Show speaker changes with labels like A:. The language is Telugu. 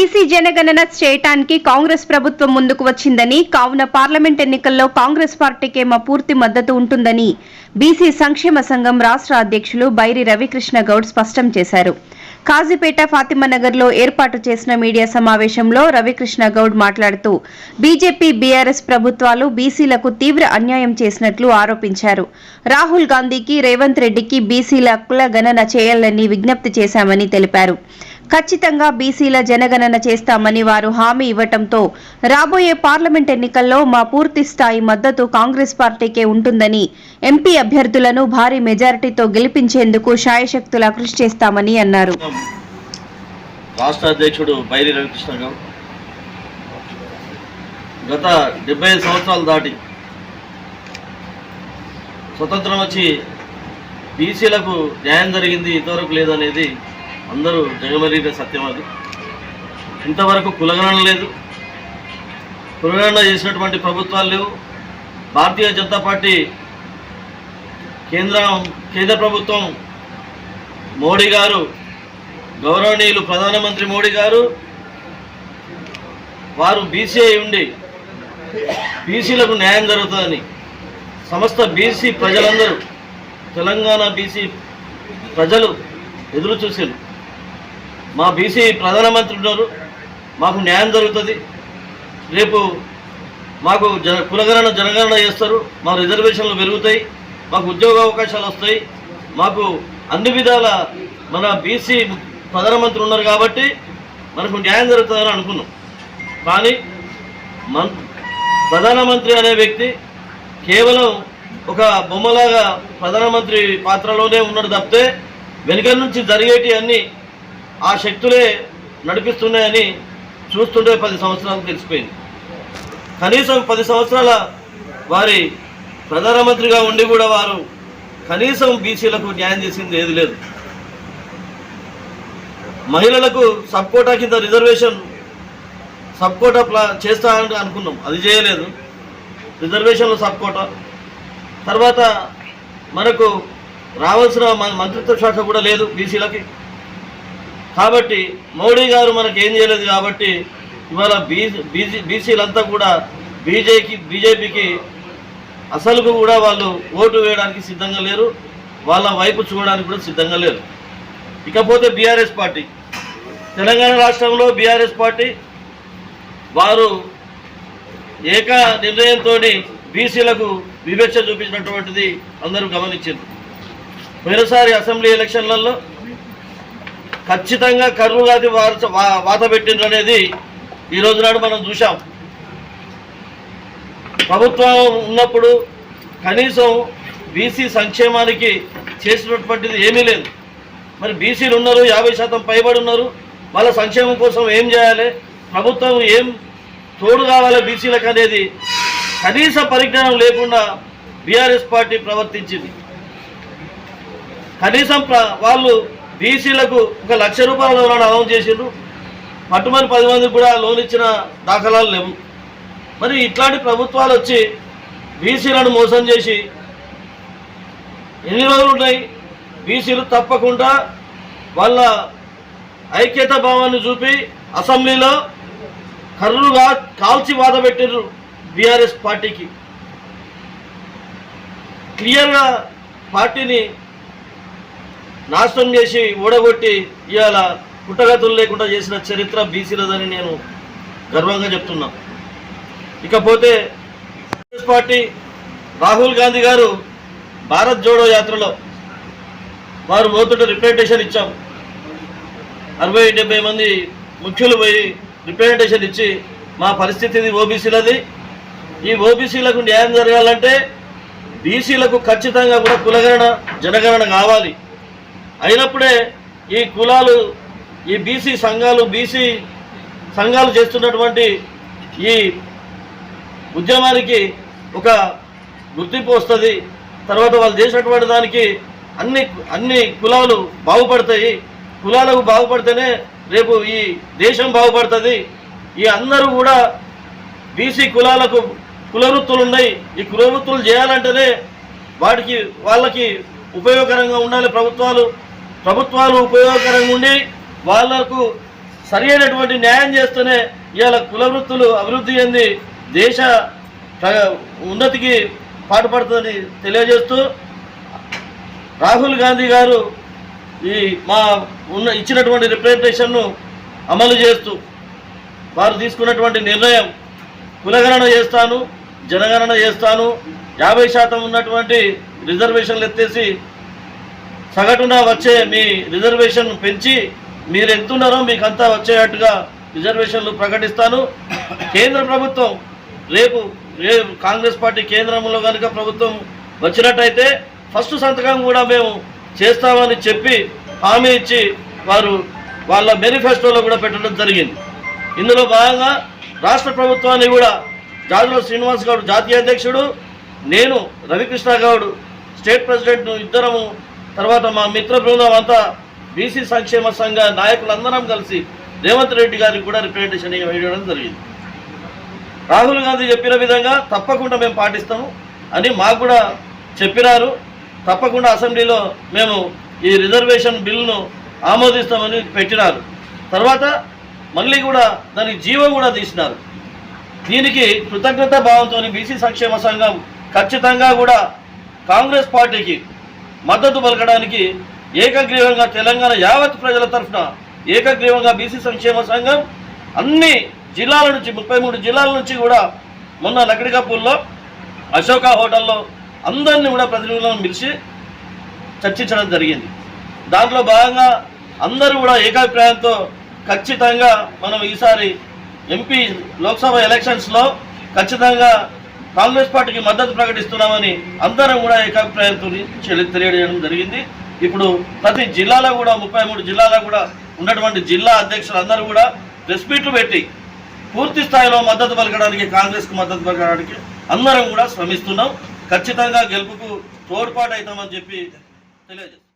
A: బీసీ జనగణన చేయటానికి కాంగ్రెస్ ప్రభుత్వం ముందుకు వచ్చిందని కావున పార్లమెంట్ ఎన్నికల్లో కాంగ్రెస్ పార్టీకేమ పూర్తి మద్దతు ఉంటుందని బీసీ సంక్షేమ సంఘం రాష్ట్ర అధ్యక్షులు బైరి రవికృష్ణ గౌడ్ స్పష్టం చేశారు. కాజీపేట ఫాతిమానగర్లో ఏర్పాటు చేసిన మీడియా సమావేశంలో రవికృష్ణ గౌడ్ మాట్లాడుతూ బీజేపీ బీఆర్ఎస్ ప్రభుత్వాలు బీసీలకు తీవ్ర అన్యాయం చేసినట్లు ఆరోపించారు. రాహుల్ గాంధీకి రేవంత్ రెడ్డికి బీసీల కుల గణన చేయాలని విజ్ఞప్తి చేశామని తెలిపారు. ఖచ్చితంగా బీసీల జనగణన చేస్తామని వారు హామీ ఇవ్వటంతో రాబోయే పార్లమెంట్ ఎన్నికల్లో మా పూర్తి స్థాయి మద్దతు కాంగ్రెస్ పార్టీకే ఉంటుందని ఎంపీ అభ్యర్థులను భారీ మెజారిటీతో గెలిపించేందుకు శాయశక్తులా కృషి చేస్తామని అన్నారు.
B: రాష్ట్ర అధ్యక్షుడు బైరి రవికృష్ణ గారు గత డెబ్బై సంవత్సరాలు దాటి స్వతంత్రం వచ్చి బీసీలకు న్యాయం జరిగింది ఇంతవరకు లేదనేది అందరూ జగమరిగిన సత్యం అది. ఇంతవరకు కులగణన లేదు. కులగణన చేసినటువంటి ప్రభుత్వాలు లేవు. భారతీయ జనతా పార్టీ కేంద్రం కేంద్ర ప్రభుత్వం మోడీ గారు గౌరవనీయులు ప్రధానమంత్రి మోడీ గారు వారు బీసీ అయి ఉండి బీసీలకు న్యాయం జరుగుతుందని సమస్త బీసీ ప్రజలందరూ తెలంగాణ బీసీ ప్రజలు ఎదురు చూశారు మా బీసీ ప్రధానమంత్రి ఉన్నారు. మాకు న్యాయం జరుగుతుంది. రేపు మాకు జన కులగణన జనగణన చేస్తారు. మా రిజర్వేషన్లు పెరుగుతాయి. మాకు ఉద్యోగ అవకాశాలు వస్తాయి. మాకు అన్ని విధాల మన బీసీ ప్రధానమంత్రి ఉన్నారు కాబట్టి మనకు న్యాయం జరుగుతుందని అనుకున్నాం. కానీ మన్ ప్రధానమంత్రి అనే వ్యక్తి కేవలం ఒక బొమ్మలాగా ప్రధానమంత్రి పాత్రలోనే ఉన్నాడు తప్పితే వెనుక నుంచి జరిగేటి అన్నీ ఆ శక్తులే నడిపిస్తున్నాయని చూస్తుంటే పది సంవత్సరాలు తెలిసిపోయింది. కనీసం పది సంవత్సరాల వారి ప్రధానమంత్రిగా ఉండి కూడా వారు కనీసం బీసీలకు న్యాయం చేసింది ఏది లేదు. మహిళలకు సబ్ కోటా కింద రిజర్వేషన్ సబ్ కోటా ప్లా చేస్తా అని అనుకున్నాం. అది చేయలేదు. రిజర్వేషన్లు సబ్ కోటా తర్వాత మనకు రావాల్సిన మంత్రిత్వ శాఖ కూడా లేదు బీసీలకి. కాబట్టి మోడీ గారు మనకి ఏం చేయలేదు కాబట్టి ఇవాళ బీసీ బీసీ బీసీలంతా కూడా బీజేకి బీజేపీకి అసలుకు కూడా వాళ్ళు ఓటు వేయడానికి సిద్ధంగా లేరు. వాళ్ళ వైపు చూడడానికి కూడా సిద్ధంగా లేరు. ఇకపోతే బీఆర్ఎస్ పార్టీ. తెలంగాణ రాష్ట్రంలో బీఆర్ఎస్ పార్టీ వారు ఏక నిర్ణయంతో బీసీలకు వివక్ష చూపించినటువంటిది అందరూ గమనించారు పోయినసారి అసెంబ్లీ ఎలక్షన్లలో ఖచ్చితంగా కర్రుగాది వార్చ వాత పెట్టిండ్రు అనేది ఈ రోజు నాడు మనం చూసాం ప్రభుత్వం ఉన్నప్పుడు కనీసం బీసీ సంక్షేమానికి చేసినటువంటిది ఏమీ లేదు. మరి బీసీలు ఉన్నారు యాభై శాతం పైబడి ఉన్నారు వాళ్ళ సంక్షేమం కోసం ఏం చేయాలి? ప్రభుత్వం ఏం తోడు కావాలి బీసీలకు అనేది కనీస పరిజ్ఞానం లేకుండా బీఆర్ఎస్ పార్టీ ప్రవర్తించింది. కనీసం వాళ్ళు బీసీలకు ఒక లక్ష రూపాయల లోన్ అనౌన్స్ చేసిండ్రు. పట్టుమని పది మందికి కూడా లోన్ ఇచ్చిన దాఖలాలు లేవు. మరి ఇట్లాంటి ప్రభుత్వాలు వచ్చి బీసీలను మోసం చేసి ఎన్ని రోజులు ఉన్నాయి? బీసీలు తప్పకుండా వాళ్ళ ఐక్యత భావాన్ని చూపి అసెంబ్లీలో కర్రుగా కాల్చి బాధ పెట్టిండ్రు బీఆర్ఎస్ పార్టీకి. క్లియర్గా పార్టీని నాశనం చేసి ఓడగొట్టి ఇవాళ పుట్టగతులు లేకుండా చేసిన చరిత్ర బీసీలదని నేను గర్వంగా చెప్తున్నా. ఇకపోతే కాంగ్రెస్ పార్టీ రాహుల్ గాంధీ గారు భారత్ జోడో యాత్రలో వారు పోతుంటే రిప్రజెంటేషన్ ఇచ్చాం. అరవై డెబ్బై మంది ముఖ్యులు పోయి రిప్రజెంటేషన్ ఇచ్చి మా పరిస్థితి ఇది ఓబీసీలది. ఈ ఓబీసీలకు న్యాయం జరగాలంటే బీసీలకు ఖచ్చితంగా కూడా కులగణన జనగణన కావాలి. అయినప్పుడే ఈ కులాలు ఈ బీసీ సంఘాలు బీసీ సంఘాలు చేస్తున్నటువంటి ఈ ఉద్యమానికి ఒక గుర్తింపు వస్తుంది. తర్వాత వాళ్ళు చేసినటువంటి దానికి అన్ని అన్ని కులాలు బాగుపడతాయి. కులాలకు బాగుపడితేనే రేపు ఈ దేశం బాగుపడుతుంది. ఈ అందరూ కూడా బీసీ కులాలకు కులవృత్తులు ఉన్నాయి. ఈ కులవృత్తులు చేయాలంటేనే వాటికి వాళ్ళకి ఉపయోగకరంగా ఉండాలి ప్రభుత్వాలు. ప్రభుత్వాలు ఉపయోగకరంగా ఉండి వాళ్ళకు సరి అయినటువంటి న్యాయం చేస్తేనే ఇవాళ కుల వృత్తులు అభివృద్ధి చెంది దేశ ఉన్నతికి పాటుపడుతుందని తెలియజేస్తూ రాహుల్ గాంధీ గారు ఈ మా ఉన్న ఇచ్చినటువంటి రిప్రజెంటేషన్ను అమలు చేస్తూ వారు తీసుకున్నటువంటి నిర్ణయం కులగణన చేస్తాను జనగణన చేస్తాను యాభై శాతం ఉన్నటువంటి రిజర్వేషన్లు ఎత్తేసి సగటున వచ్చే మీ రిజర్వేషన్ పెంచి మీరు ఎంతున్నారో మీకు అంతా వచ్చేటట్టుగా రిజర్వేషన్లు ప్రకటిస్తాను. కేంద్ర ప్రభుత్వం రేపు రేపు కాంగ్రెస్ పార్టీ కేంద్రంలో కనుక ప్రభుత్వం వచ్చినట్టయితే ఫస్ట్ సంతకం కూడా మేము చేస్తామని చెప్పి హామీ ఇచ్చి వారు వాళ్ళ మేనిఫెస్టోలో కూడా పెట్టడం జరిగింది. ఇందులో భాగంగా రాష్ట్ర ప్రభుత్వాన్ని కూడా జాజుల శ్రీనివాస్ గౌడ్ జాతీయ అధ్యక్షుడు నేను రవికృష్ణ గౌడ్ స్టేట్ ప్రెసిడెంట్ ఇద్దరము తర్వాత మా మిత్ర బృందం అంతా బీసీ సంక్షేమ సంఘ నాయకులందరం కలిసి రేవంత్ రెడ్డి గారికి కూడా రిప్రజెంటేషన్ వేయడం జరిగింది. రాహుల్ గాంధీ చెప్పిన విధంగా తప్పకుండా మేము పాటిస్తాము అని మాకు కూడా చెప్పినారు. తప్పకుండా అసెంబ్లీలో మేము ఈ రిజర్వేషన్ బిల్లును ఆమోదిస్తామని పెట్టినారు. తర్వాత మళ్ళీ కూడా దానికి జీవం కూడా తీసినారు. దీనికి కృతజ్ఞత భావంతో బీసీ సంక్షేమ సంఘం ఖచ్చితంగా కూడా కాంగ్రెస్ పార్టీకి మద్దతు పలకడానికి ఏకగ్రీవంగా తెలంగాణ యావత్ ప్రజల తరఫున ఏకగ్రీవంగా బీసీ సంక్షేమ సంఘం అన్ని జిల్లాల నుంచి ముప్పై మూడు జిల్లాల నుంచి కూడా మొన్న లకడికపూర్లో అశోక హోటల్లో అందరినీ కూడా ప్రతినిధులను పిలిచి చర్చించడం జరిగింది. దాంట్లో భాగంగా అందరూ కూడా ఏకాభిప్రాయంతో ఖచ్చితంగా మనం ఈసారి ఎంపీ లోక్సభ ఎలక్షన్స్లో ఖచ్చితంగా కాంగ్రెస్ పార్టీకి మద్దతు ప్రకటిస్తున్నామని అందరం కూడా ఏకాభిప్రాయంతో తెలియజేయడం జరిగింది. ఇప్పుడు ప్రతి జిల్లాలో కూడా ముప్పై మూడు జిల్లాలో కూడా ఉన్నటువంటి జిల్లా అధ్యక్షులందరూ కూడా ప్రెస్ మీట్లు పెట్టి పూర్తి స్థాయిలో మద్దతు పలకడానికి కాంగ్రెస్కు మద్దతు పలకడానికి అందరం కూడా శ్రమిస్తున్నాం. ఖచ్చితంగా గెలుపుకు తోడ్పాటు అవుతామని చెప్పి తెలియజేస్తాం